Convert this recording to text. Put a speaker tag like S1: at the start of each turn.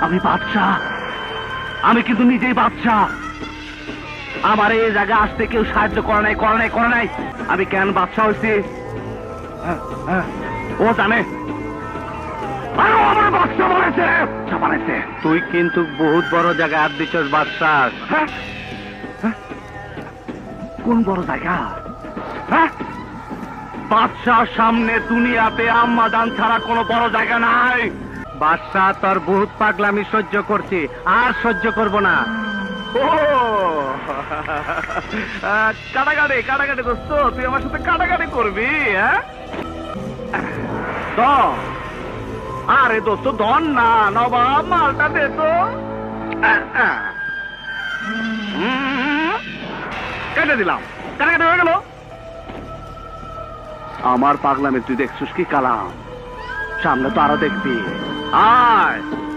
S1: আমি বাদশাহ। আমি কিন্তু নিজেই বাদশাহ। আমার এই জায়গায় আসতে কেউ সাহায্য করে নাই করে নাই করে নাই। আমি কেন বাদশাহ হয়েছি? হ্যাঁ, হ্যাঁ, ও জানে। আরে
S2: তুই কিন্তু বহুত বড় জায়গা হাত দিছস বাদশাহ।
S1: হ্যাঁ? হ্যাঁ? কোন বড় জায়গা? হ্যাঁ? বাদশাহ সামনে দুনিয়াতে আম্মাদান ছাড়া কোনো বড় জায়গা নাই।
S2: বাদশাহ তোর বহুত পাগলামি সহ্য করছি, আর সহ্য করব না।
S1: ও! কাটাকাটি কাটাকাটি দোস্ত, তুই আমার সাথে কাটাকাটি করবি হ্যাঁ? আরে দোস্ত, ধন না, নবাব, মালটা দে তো। কেটে দিলাম। কাটাকাটি হয়ে গেল। আমার পাগলামে তুই দেখছিস কি, কালাম? সামনে তো আরও দেখবি। ours.